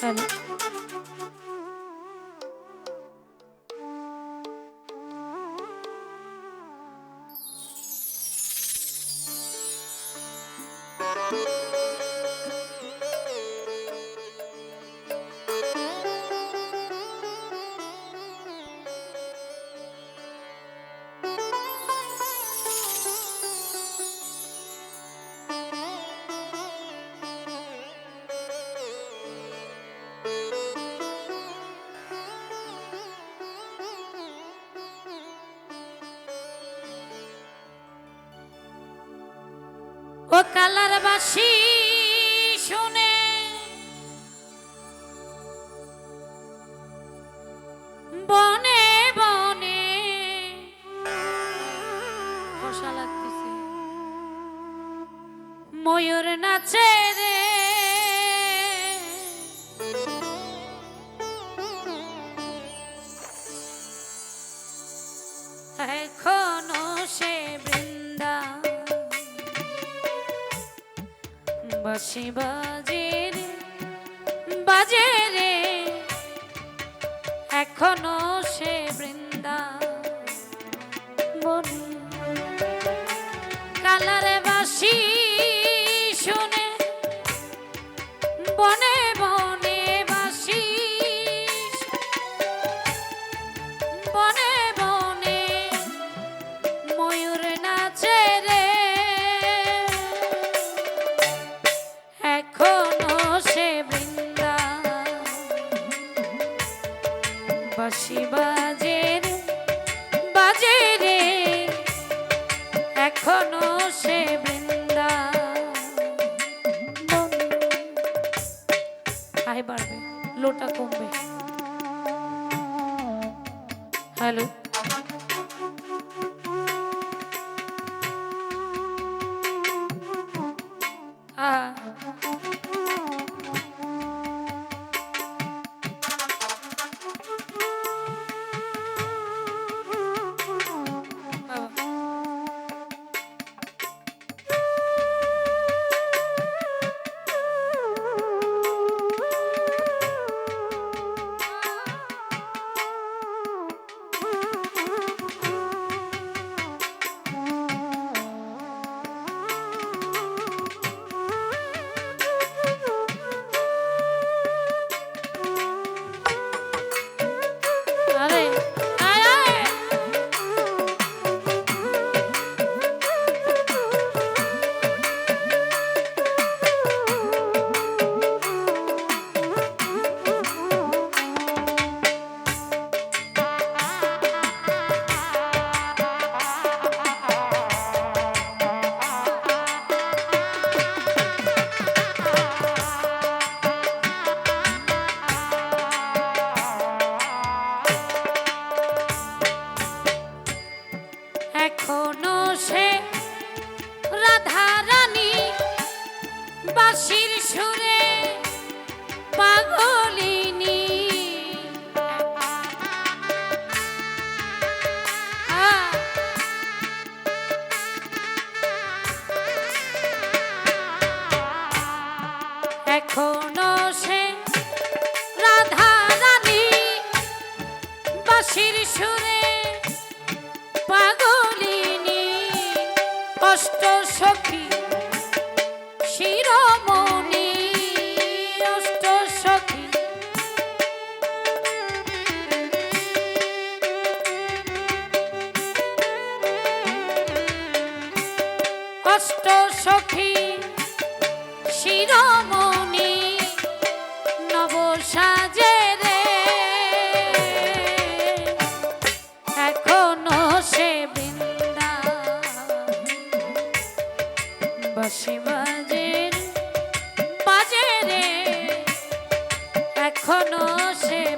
Um, colour বাসি শুনে। বনে বনে। লাগতেছে। ময়ূর নাচে। 다시 봐 Allô এখনও সে রাধা রানী বাসির সুরে পাগলিনী কষ্ট সখী শিরমণি অষ্ট সখী। কষ্ট সখী worship.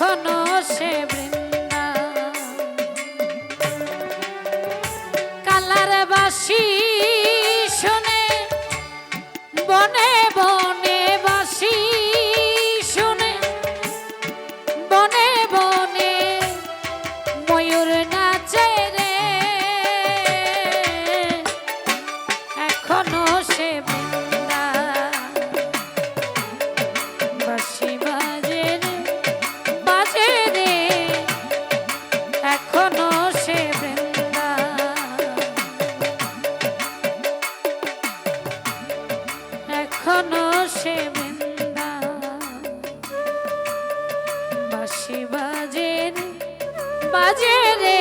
এখনও সে বৃন্দা? কালার বাসি বাসি বাজে রে বাজে রে।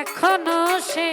এখনও সে